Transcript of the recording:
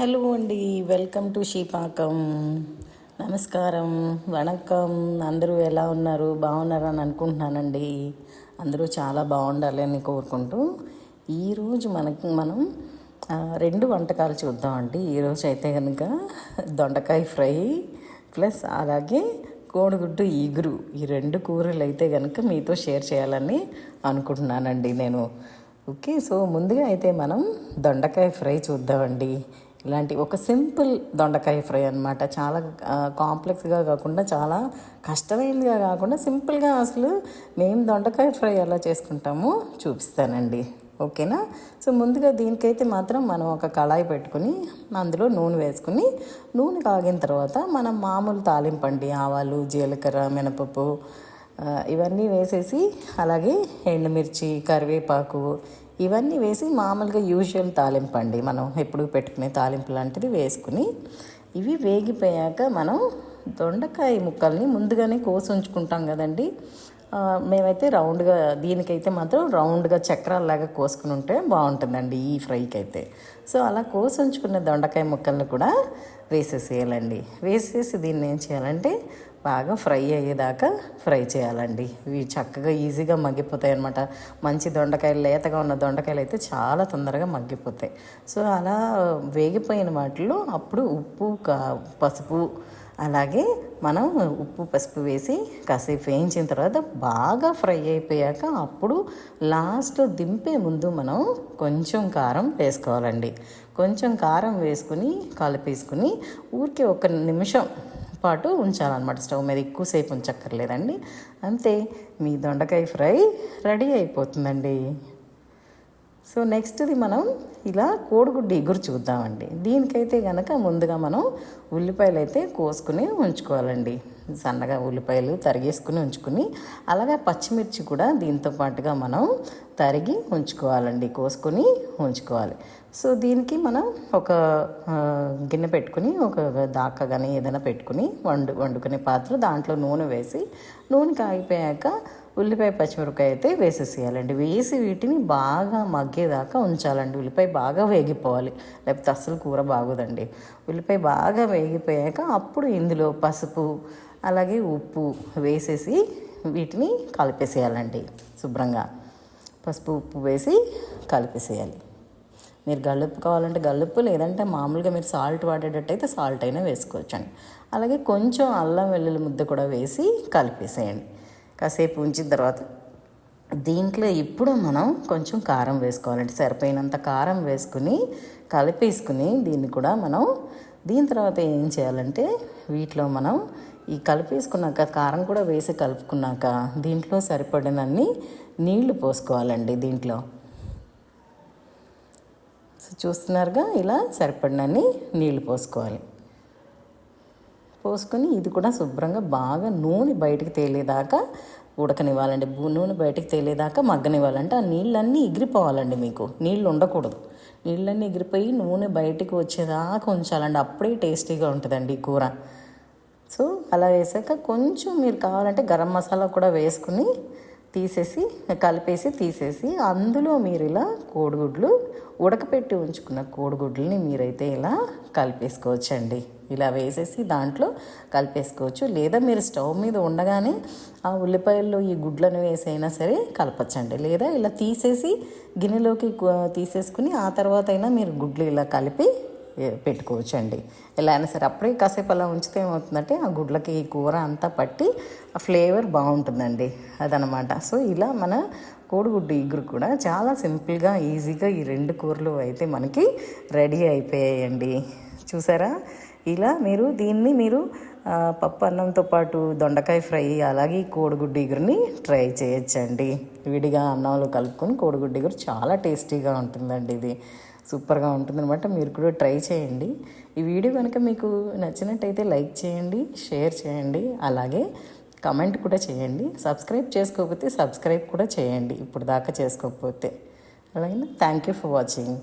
Hello అండి welcome to షీపాకం నమస్కారం వణకం. అందరూ ఎలా ఉన్నారు? బాగున్నారని అనుకుంటున్నానండి. అందరూ చాలా బాగుండాలని కోరుకుంటూ ఈరోజు మనకి మనం రెండు వంటకాలు చూద్దామండి. ఈరోజు అయితే కనుక దొండకాయ ఫ్రై ప్లస్ అలాగే కోడిగుడ్డు ఈగురు. ఈ రెండు కూరలు అయితే కనుక మీతో షేర్ చేయాలని అనుకుంటున్నానండి నేను. ఓకే సో ముందుగా అయితే మనం దొండకాయ ఫ్రై చూద్దామండి. ఇలాంటి ఒక సింపుల్ దొండకాయ ఫ్రై అనమాట చాలా కాంప్లెక్స్గా కాకుండా చాలా కష్టమైనదిగా కాకుండా సింపుల్గా అసలు మేము దొండకాయ ఫ్రై ఎలా చేసుకుంటామో చూపిస్తానండి. ఓకేనా? సో ముందుగా దీనికైతే మాత్రం మనం ఒక కళాయి పెట్టుకుని అందులో నూనె వేసుకుని నూనె కాగిన తర్వాత మనం మామూలు తాలింపండి ఆవాలు జీలకర్ర మినపప్పు ఇవన్నీ వేసేసి అలాగే ఎండుమిర్చి కరివేపాకు ఇవన్నీ వేసి మామూలుగా యూజువల్ తాలింపు అండి. మనం ఎప్పుడు పెట్టుకునే తాలింపు లాంటిది వేసుకుని ఇవి వేగిపోయాక మనం దొండకాయ ముక్కల్ని ముందుగానే కోసి ఉంచుకుంటాం కదండి. మేమైతే రౌండ్గా దీనికైతే మాత్రం రౌండ్గా చక్రాల్లాగా కోసుకుని ఉంటే బాగుంటుందండి ఈ ఫ్రైకి అయితే సో అలా కోసి ఉంచుకున్న దొండకాయ ముక్కల్ని కూడా వేసేసేయాలండి. వేసేసి దీన్ని ఏం చేయాలంటే బాగా ఫ్రై అయ్యేదాకా ఫ్రై చేయాలండి. ఇవి చక్కగా ఈజీగా మగ్గిపోతాయి అనమాట మంచి దొండకాయలు లేతగా ఉన్న దొండకాయలు అయితే చాలా తొందరగా మగ్గిపోతాయి. సో అలా వేగిపోయిన వాటిలో అప్పుడు ఉప్పు కా పసుపు అలాగే మనం ఉప్పు పసుపు వేసి కాసేపు వేయించిన తర్వాత బాగా ఫ్రై అయిపోయాక అప్పుడు లాస్ట్లో దింపే ముందు మనం కొంచెం కారం వేసుకోవాలండి. కొంచెం కారం వేసుకుని కలిపేసుకుని ఊరికే ఒక నిమిషం పాటు ఉంచాలన్నమాట. స్టవ్ మీద ఎక్కువసేపు ఉంచక్కర్లేదండి. అంతే. మీ దొండకాయ ఫ్రై రెడీ అయిపోతుందండి. సో నెక్స్ట్ది మనం ఇలా కోడిగుడ్డు ఎగురు చూద్దామండి. దీనికైతే కనుక ముందుగా మనం ఉల్లిపాయలు అయితే కోసుకుని ఉంచుకోవాలండి. సన్నగా ఉల్లిపాయలు తరిగేసుకుని ఉంచుకుని అలాగే పచ్చిమిర్చి కూడా దీంతో పాటుగా మనం తరిగి ఉంచుకోవాలండి. కోసుకొని ఉంచుకోవాలి. సో దీనికి మనం ఒక గిన్నె పెట్టుకుని ఒక దాకా కానీ ఏదైనా పెట్టుకుని వండు వండుకునే పాత్ర దాంట్లో నూనె వేసి నూనె కాగిపోయాక ఉల్లిపాయ పచ్చిమిరపకాయ అయితే వేసేసేయాలండి. వేసి వీటిని బాగా మగ్గేదాకా ఉంచాలండి. ఉల్లిపాయ బాగా వేగిపోవాలి. లేకపోతే అస్సలు కూర బాగోదండి. ఉల్లిపాయ బాగా వేగిపోయాక అప్పుడు ఇందులో పసుపు అలాగే ఉప్పు వేసేసి వీటిని కలిపేసేయాలండి శుభ్రంగా. పసుపు ఉప్పు వేసి కలిపేసేయాలి. మీరు గల్లుప్పు కావాలంటే గల్లుప్పు లేదంటే మామూలుగా మీరు సాల్ట్ వాడేటట్టయితే సాల్ట్ అయినా వేసుకోవచ్చండి. అలాగే కొంచెం అల్లం వెల్లుల్లి ముద్ద కూడా వేసి కలిపేసేయండి. కాసేపు ఉంచిన తర్వాత దీంట్లో ఇప్పుడు మనం కొంచెం కారం వేసుకోవాలండి. సరిపోయినంత కారం వేసుకుని కలిపేసుకుని దీన్ని కూడా మనం దీని తర్వాత ఏం చేయాలంటే వీటిలో మనం ఈ కలిపేసుకున్నాక కారం కూడా వేసి కలుపుకున్నాక దీంట్లో సరిపడినన్ని నీళ్ళు పోసుకోవాలండి దీంట్లో. సో చూస్తున్నారుగా ఇలా సరిపడినన్ని నీళ్ళు పోసుకోవాలి. పోసుకొని ఇది కూడా శుభ్రంగా బాగా నూనె బయటికి తేలేదాకా ఉడకనివ్వాలండి. నూనె బయటికి తేలేదాకా మగ్గనివ్వాలంటే ఆ నీళ్ళన్నీ ఎగిరిపోవాలండి మీకు. నీళ్ళు ఉండకూడదు. నీళ్ళన్నీ ఎగిరిపోయి నూనె బయటికి వచ్చేదాకా ఉంచాలండి. అప్పుడే టేస్టీగా ఉంటుందండి ఈ కూర. సో అలా వేసాక కొంచెం మీరు కావాలంటే గరం మసాలా కూడా వేసుకుని తీసేసి కలిపేసి తీసేసి అందులో మీరు ఇలా కోడిగుడ్లు ఉడకపెట్టి ఉంచుకున్న కోడిగుడ్లని మీరైతే ఇలా కలిపేసుకోవచ్చండి. ఇలా వేసేసి దాంట్లో కలిపేసుకోవచ్చు. లేదా మీరు స్టవ్ మీద ఉండగానే ఆ ఉల్లిపాయల్లో ఈ గుడ్లను వేసైనా సరే కలపచ్చండి. లేదా ఇలా తీసేసి గిన్నెలోకి తీసేసుకుని ఆ తర్వాత అయినా మీరు గుడ్లు ఇలా కలిపి పెట్టుకోవచ్చండి. ఎలా అయినా సరే అప్పుడే కాసేపు అలా ఉంచితే ఏమవుతుందంటే ఆ గుడ్లకి ఈ కూర అంతా పట్టి ఆ ఫ్లేవర్ బాగుంటుందండి. అదనమాట. సో ఇలా మన కోడిగుడ్డు ఇగురు కూడా చాలా సింపుల్గా ఈజీగా ఈ రెండు కూరలు అయితే మనకి రెడీ అయిపోయాయండి. చూసారా? ఇలా మీరు దీన్ని మీరు పప్పు అన్నంతో పాటు దొండకాయ ఫ్రై అలాగే ఈ కోడిగుడ్డు ఇగురుని ట్రై చేయొచ్చండి. విడిగా అన్నంలో కలుపుకొని కోడిగుడ్డు ఇగురు చాలా టేస్టీగా ఉంటుందండి ఇది. సూపర్గా ఉంటుందన్నమాట. మీరు కూడా ట్రై చేయండి. ఈ వీడియో కనుక మీకు నచ్చినట్టయితే లైక్ చేయండి షేర్ చేయండి అలాగే కమెంట్ కూడా చేయండి. సబ్స్క్రైబ్ చేసుకోకపోతే సబ్స్క్రైబ్ కూడా చేయండి. ఇప్పుడు దాకా చేసుకోకపోతే. అలాగే థ్యాంక్ యూ ఫర్ వాచింగ్.